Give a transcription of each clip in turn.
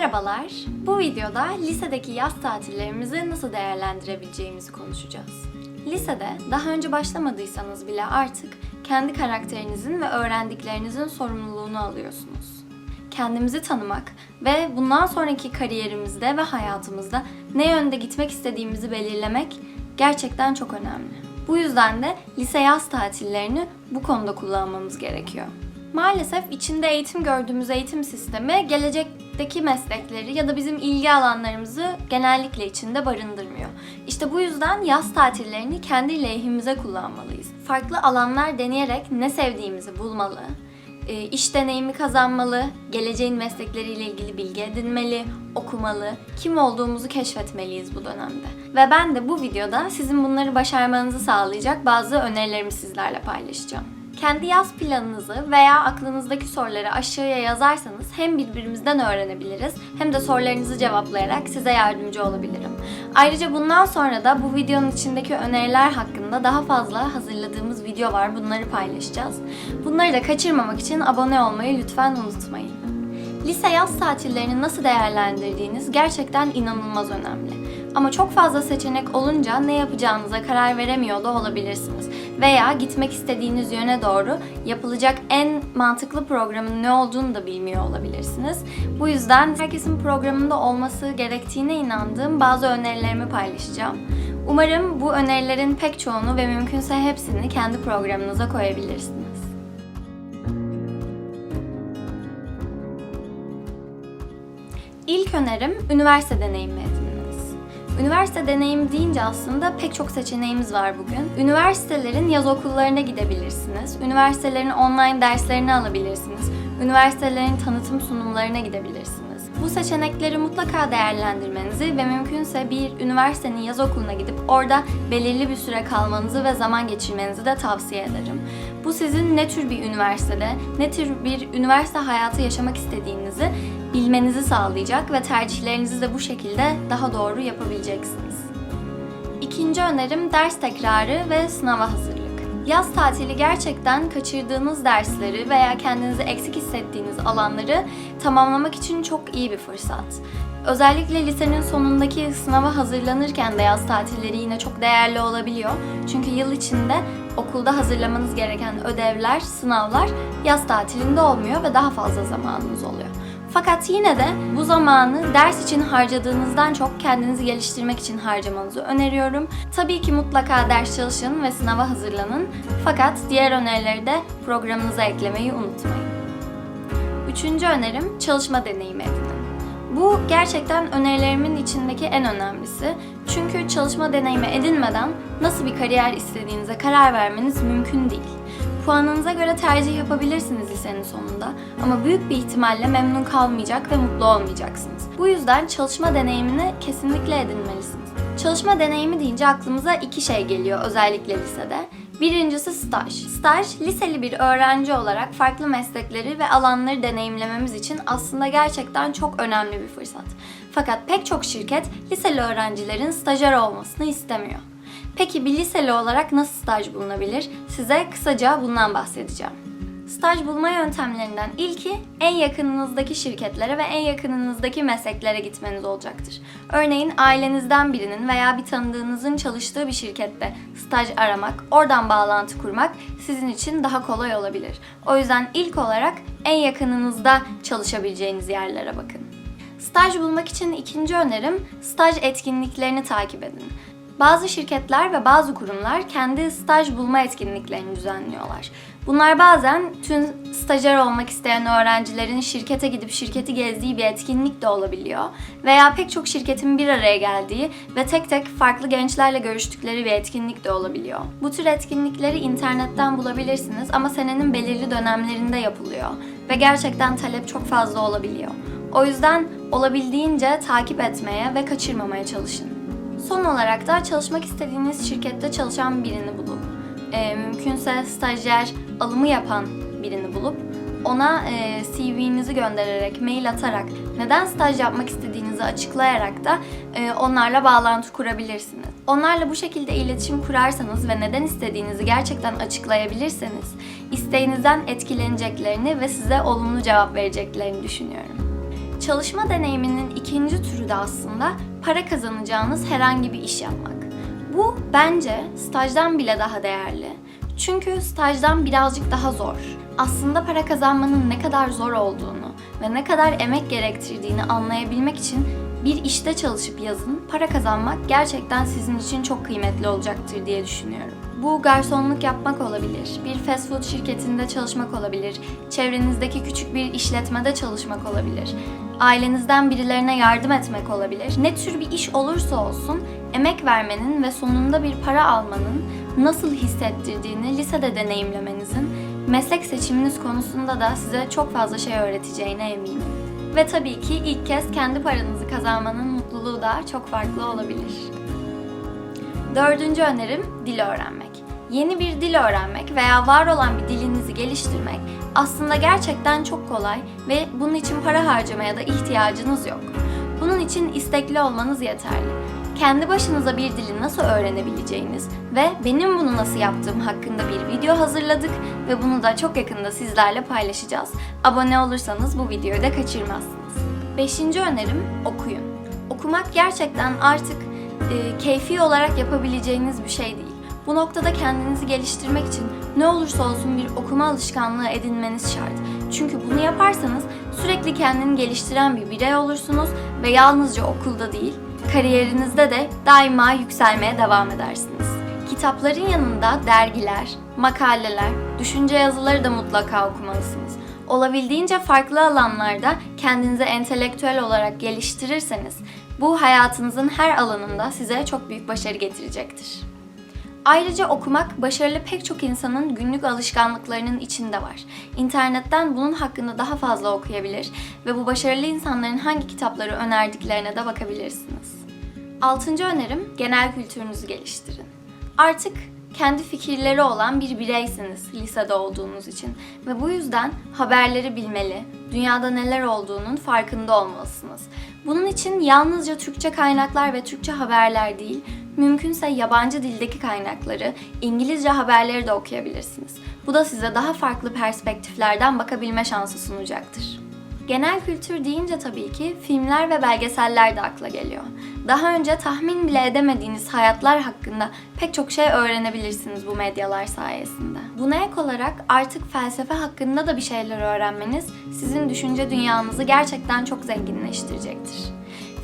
Merhabalar. Bu videoda lisedeki yaz tatillerimizi nasıl değerlendirebileceğimizi konuşacağız. Lisede daha önce başlamadıysanız bile artık kendi karakterinizin ve öğrendiklerinizin sorumluluğunu alıyorsunuz. Kendimizi tanımak ve bundan sonraki kariyerimizde ve hayatımızda ne yönde gitmek istediğimizi belirlemek gerçekten çok önemli. Bu yüzden de lise yaz tatillerini bu konuda kullanmamız gerekiyor. Maalesef içinde eğitim gördüğümüz eğitim sistemi gelecekteki meslekleri ya da bizim ilgi alanlarımızı genellikle içinde barındırmıyor. İşte bu yüzden yaz tatillerini kendi lehimize kullanmalıyız. Farklı alanlar deneyerek ne sevdiğimizi bulmalı, e, iş deneyimi kazanmalı, geleceğin meslekleriyle ilgili bilgi edinmeli, okumalı, kim olduğumuzu keşfetmeliyiz bu dönemde. Ve ben de bu videoda sizin bunları başarmanızı sağlayacak bazı önerilerimi sizlerle paylaşacağım. Kendi yaz planınızı veya aklınızdaki soruları aşağıya yazarsanız hem birbirimizden öğrenebiliriz hem de sorularınızı cevaplayarak size yardımcı olabilirim. Ayrıca bundan sonra da bu videonun içindeki öneriler hakkında daha fazla hazırladığımız video var. Bunları paylaşacağız. Bunları da kaçırmamak için abone olmayı lütfen unutmayın. Lise yaz tatillerini nasıl değerlendirdiğiniz gerçekten inanılmaz önemli. Ama çok fazla seçenek olunca ne yapacağınıza karar veremiyor da olabilirsiniz. Veya gitmek istediğiniz yöne doğru yapılacak en mantıklı programın ne olduğunu da bilmiyor olabilirsiniz. Bu yüzden herkesin programında olması gerektiğine inandığım bazı önerilerimi paylaşacağım. Umarım bu önerilerin pek çoğunu ve mümkünse hepsini kendi programınıza koyabilirsiniz. İlk önerim üniversite deneyimi edinmeniz. Üniversite deneyimi deyince aslında pek çok seçeneğimiz var bugün. Üniversitelerin yaz okullarına gidebilirsiniz. Üniversitelerin online derslerini alabilirsiniz. Üniversitelerin tanıtım sunumlarına gidebilirsiniz. Bu seçenekleri mutlaka değerlendirmenizi ve mümkünse bir üniversitenin yaz okuluna gidip orada belirli bir süre kalmanızı ve zaman geçirmenizi de tavsiye ederim. Bu sizin ne tür bir üniversitede, ne tür bir üniversite hayatı yaşamak istediğinizi bilmenizi sağlayacak ve tercihlerinizi de bu şekilde daha doğru yapabileceksiniz. İkinci önerim ders tekrarı ve sınava hazırlık. Yaz tatili gerçekten kaçırdığınız dersleri veya kendinizi eksik hissettiğiniz alanları tamamlamak için çok iyi bir fırsat. Özellikle lisenin sonundaki sınava hazırlanırken de yaz tatilleri yine çok değerli olabiliyor. Çünkü yıl içinde okulda hazırlamanız gereken ödevler, sınavlar yaz tatilinde olmuyor ve daha fazla zamanınız oluyor. Fakat yine de bu zamanı ders için harcadığınızdan çok kendinizi geliştirmek için harcamanızı öneriyorum. Tabii ki mutlaka ders çalışın ve sınava hazırlanın. Fakat diğer önerileri de programınıza eklemeyi unutmayın. Üçüncü önerim çalışma deneyimi edinin. Bu gerçekten önerilerimin içindeki en önemlisi. Çünkü çalışma deneyimi edinmeden nasıl bir kariyer istediğinize karar vermeniz mümkün değil. Puanınıza göre tercih yapabilirsiniz lisenin sonunda ama büyük bir ihtimalle memnun kalmayacak ve mutlu olmayacaksınız. Bu yüzden çalışma deneyimini kesinlikle edinmelisiniz. Çalışma deneyimi deyince aklımıza iki şey geliyor özellikle lisede. Birincisi staj. Staj, liseli bir öğrenci olarak farklı meslekleri ve alanları deneyimlememiz için aslında gerçekten çok önemli bir fırsat. Fakat pek çok şirket liseli öğrencilerin stajyer olmasını istemiyor. Peki bir liseli olarak nasıl staj bulunabilir? Size kısaca bundan bahsedeceğim. Staj bulma yöntemlerinden ilki en yakınınızdaki şirketlere ve en yakınınızdaki mesleklere gitmeniz olacaktır. Örneğin ailenizden birinin veya bir tanıdığınızın çalıştığı bir şirkette staj aramak, oradan bağlantı kurmak sizin için daha kolay olabilir. O yüzden ilk olarak en yakınınızda çalışabileceğiniz yerlere bakın. Staj bulmak için ikinci önerim staj etkinliklerini takip edin. Bazı şirketler ve bazı kurumlar kendi staj bulma etkinliklerini düzenliyorlar. Bunlar bazen tüm stajyer olmak isteyen öğrencilerin şirkete gidip şirketi gezdiği bir etkinlik de olabiliyor. Veya pek çok şirketin bir araya geldiği ve tek tek farklı gençlerle görüştükleri bir etkinlik de olabiliyor. Bu tür etkinlikleri internetten bulabilirsiniz ama senenin belirli dönemlerinde yapılıyor. Ve gerçekten talep çok fazla olabiliyor. O yüzden olabildiğince takip etmeye ve kaçırmamaya çalışın. Son olarak da çalışmak istediğiniz şirkette çalışan birini bulup, e, mümkünse stajyer alımı yapan birini bulup ona e, CV'nizi göndererek, mail atarak, neden staj yapmak istediğinizi açıklayarak da e, onlarla bağlantı kurabilirsiniz. Onlarla bu şekilde iletişim kurarsanız ve neden istediğinizi gerçekten açıklayabilirseniz, isteğinizden etkileneceklerini ve size olumlu cevap vereceklerini düşünüyorum. Çalışma deneyiminin ikinci türü de aslında para kazanacağınız herhangi bir iş yapmak. Bu bence stajdan bile daha değerli. Çünkü stajdan birazcık daha zor. Aslında para kazanmanın ne kadar zor olduğunu ve ne kadar emek gerektirdiğini anlayabilmek için bir işte çalışıp yazın para kazanmak gerçekten sizin için çok kıymetli olacaktır diye düşünüyorum. Bu garsonluk yapmak olabilir, bir fast food şirketinde çalışmak olabilir, çevrenizdeki küçük bir işletmede çalışmak olabilir, ailenizden birilerine yardım etmek olabilir. Ne tür bir iş olursa olsun emek vermenin ve sonunda bir para almanın nasıl hissettirdiğini lisede deneyimlemenizin meslek seçiminiz konusunda da size çok fazla şey öğreteceğine eminim. Ve tabii ki ilk kez kendi paranızı kazanmanın mutluluğu da çok farklı olabilir. Dördüncü önerim dil öğrenmek. Yeni bir dil öğrenmek veya var olan bir dilinizi geliştirmek aslında gerçekten çok kolay ve bunun için para harcamaya da ihtiyacınız yok. Bunun için istekli olmanız yeterli. Kendi başınıza bir dili nasıl öğrenebileceğiniz ve benim bunu nasıl yaptığım hakkında bir video hazırladık ve bunu da çok yakında sizlerle paylaşacağız. Abone olursanız bu videoyu da kaçırmazsınız. Beşinci önerim okuyun. Okumak gerçekten artık e, keyfi olarak yapabileceğiniz bir şey değil. Bu noktada kendinizi geliştirmek için ne olursa olsun bir okuma alışkanlığı edinmeniz şart. Çünkü bunu yaparsanız sürekli kendini geliştiren bir birey olursunuz ve yalnızca okulda değil, kariyerinizde de daima yükselmeye devam edersiniz. Kitapların yanında dergiler, makaleler, düşünce yazıları da mutlaka okumalısınız. Olabildiğince farklı alanlarda kendinizi entelektüel olarak geliştirirseniz bu hayatınızın her alanında size çok büyük başarı getirecektir. Ayrıca okumak başarılı pek çok insanın günlük alışkanlıklarının içinde var. İnternetten bunun hakkında daha fazla okuyabilir ve bu başarılı insanların hangi kitapları önerdiklerine de bakabilirsiniz. Altıncı önerim genel kültürünüzü geliştirin. Artık kendi fikirleri olan bir bireysiniz lisede olduğunuz için ve bu yüzden haberleri bilmeli, dünyada neler olduğunun farkında olmalısınız. Bunun için yalnızca Türkçe kaynaklar ve Türkçe haberler değil, mümkünse yabancı dildeki kaynakları, İngilizce haberleri de okuyabilirsiniz. Bu da size daha farklı perspektiflerden bakabilme şansı sunacaktır. Genel kültür deyince tabii ki filmler ve belgeseller de akla geliyor. Daha önce tahmin bile edemediğiniz hayatlar hakkında pek çok şey öğrenebilirsiniz bu medyalar sayesinde. Buna ek olarak artık felsefe hakkında da bir şeyler öğrenmeniz sizin düşünce dünyanızı gerçekten çok zenginleştirecektir.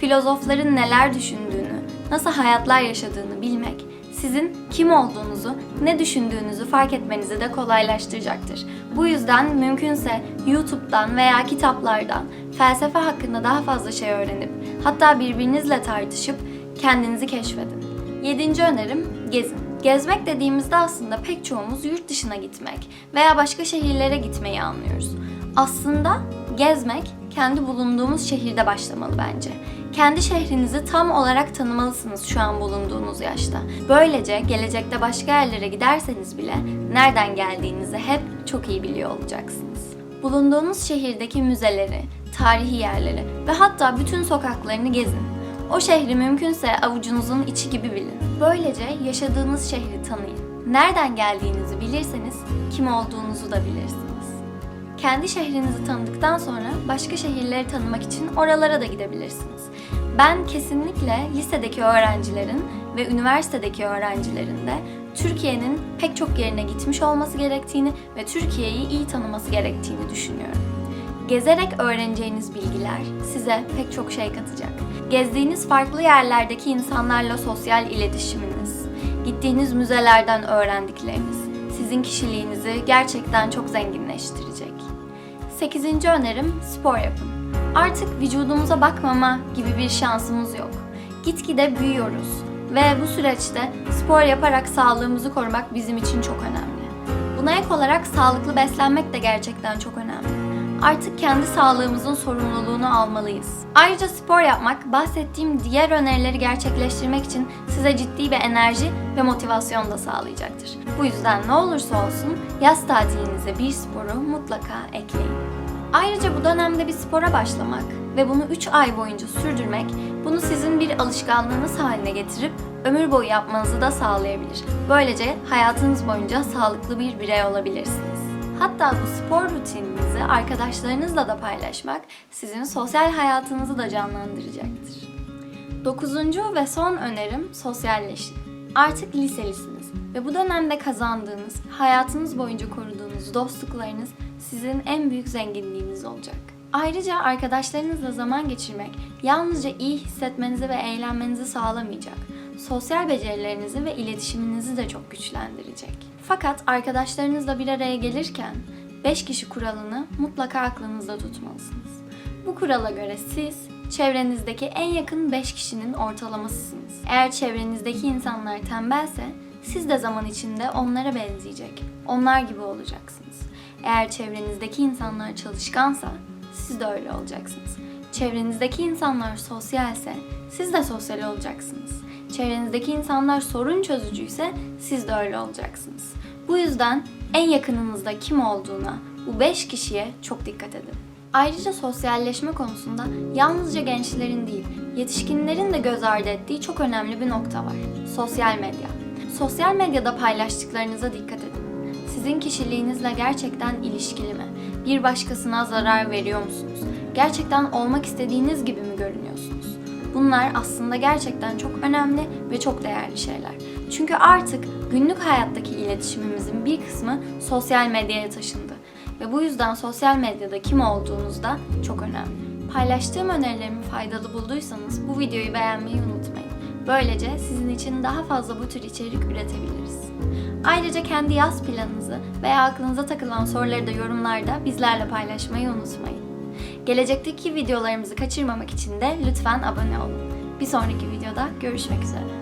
Filozofların neler düşündüğünü, nasıl hayatlar yaşadığını bilmek, sizin kim olduğunuzu, ne düşündüğünüzü fark etmenizi de kolaylaştıracaktır. Bu yüzden mümkünse YouTube'dan veya kitaplardan felsefe hakkında daha fazla şey öğrenip hatta birbirinizle tartışıp kendinizi keşfedin. Yedinci önerim gezin. Gezmek dediğimizde aslında pek çoğumuz yurt dışına gitmek veya başka şehirlere gitmeyi anlıyoruz. Aslında gezmek kendi bulunduğumuz şehirde başlamalı bence. Kendi şehrinizi tam olarak tanımalısınız şu an bulunduğunuz yaşta. Böylece gelecekte başka yerlere giderseniz bile nereden geldiğinizi hep çok iyi biliyor olacaksınız. Bulunduğunuz şehirdeki müzeleri, tarihi yerleri ve hatta bütün sokaklarını gezin. O şehri mümkünse avucunuzun içi gibi bilin. Böylece yaşadığınız şehri tanıyın. Nereden geldiğinizi bilirseniz kim olduğunuzu da bilirsiniz. Kendi şehrinizi tanıdıktan sonra başka şehirleri tanımak için oralara da gidebilirsiniz. Ben kesinlikle lisedeki öğrencilerin ve üniversitedeki öğrencilerin de Türkiye'nin pek çok yerine gitmiş olması gerektiğini ve Türkiye'yi iyi tanıması gerektiğini düşünüyorum. Gezerek öğreneceğiniz bilgiler size pek çok şey katacak. Gezdiğiniz farklı yerlerdeki insanlarla sosyal iletişiminiz, gittiğiniz müzelerden öğrendikleriniz sizin kişiliğinizi gerçekten çok zenginleştirecek. Sekizinci önerim spor yapın. Artık vücudumuza bakmama gibi bir şansımız yok. Gitgide büyüyoruz ve bu süreçte spor yaparak sağlığımızı korumak bizim için çok önemli. Buna ek olarak sağlıklı beslenmek de gerçekten çok önemli. Artık kendi sağlığımızın sorumluluğunu almalıyız. Ayrıca spor yapmak bahsettiğim diğer önerileri gerçekleştirmek için size ciddi bir enerji ve motivasyon da sağlayacaktır. Bu yüzden ne olursa olsun yaz tatilinize bir sporu mutlaka ekleyin. Ayrıca bu dönemde bir spora başlamak ve bunu 3 ay boyunca sürdürmek bunu sizin bir alışkanlığınız haline getirip ömür boyu yapmanızı da sağlayabilir. Böylece hayatınız boyunca sağlıklı bir birey olabilirsiniz. Hatta bu spor rutininizi arkadaşlarınızla da paylaşmak sizin sosyal hayatınızı da canlandıracaktır. Dokuzuncu ve son önerim sosyalleşin. Artık liselisiniz ve bu dönemde kazandığınız, hayatınız boyunca koruduğunuz dostluklarınız sizin en büyük zenginliğiniz olacak. Ayrıca arkadaşlarınızla zaman geçirmek yalnızca iyi hissetmenizi ve eğlenmenizi sağlamayacak. Sosyal becerilerinizi ve iletişiminizi de çok güçlendirecek. Fakat arkadaşlarınızla bir araya gelirken 5 kişi kuralını mutlaka aklınızda tutmalısınız. Bu kurala göre siz çevrenizdeki en yakın 5 kişinin ortalamasısınız. Eğer çevrenizdeki insanlar tembelse siz de zaman içinde onlara benzeyecek. Onlar gibi olacaksınız. Eğer çevrenizdeki insanlar çalışkansa siz de öyle olacaksınız. Çevrenizdeki insanlar sosyalse siz de sosyal olacaksınız. Çevrenizdeki insanlar sorun çözücüyse siz de öyle olacaksınız. Bu yüzden en yakınınızda kim olduğuna bu 5 kişiye çok dikkat edin. Ayrıca sosyalleşme konusunda yalnızca gençlerin değil, yetişkinlerin de göz ardı ettiği çok önemli bir nokta var. Sosyal medya. Sosyal medyada paylaştıklarınıza dikkat edin. Sizin kişiliğinizle gerçekten ilişkili mi? Bir başkasına zarar veriyor musunuz? Gerçekten olmak istediğiniz gibi mi görünüyorsunuz? Bunlar aslında gerçekten çok önemli ve çok değerli şeyler. Çünkü artık günlük hayattaki iletişimimizin bir kısmı sosyal medyaya taşındı. Ve bu yüzden sosyal medyada kim olduğunuz da çok önemli. Paylaştığım önerilerimi faydalı bulduysanız bu videoyu beğenmeyi unutmayın. Böylece sizin için daha fazla bu tür içerik üretebiliriz. Ayrıca kendi yaz planınızı veya aklınıza takılan soruları da yorumlarda bizlerle paylaşmayı unutmayın. Gelecekteki videolarımızı kaçırmamak için de lütfen abone olun. Bir sonraki videoda görüşmek üzere.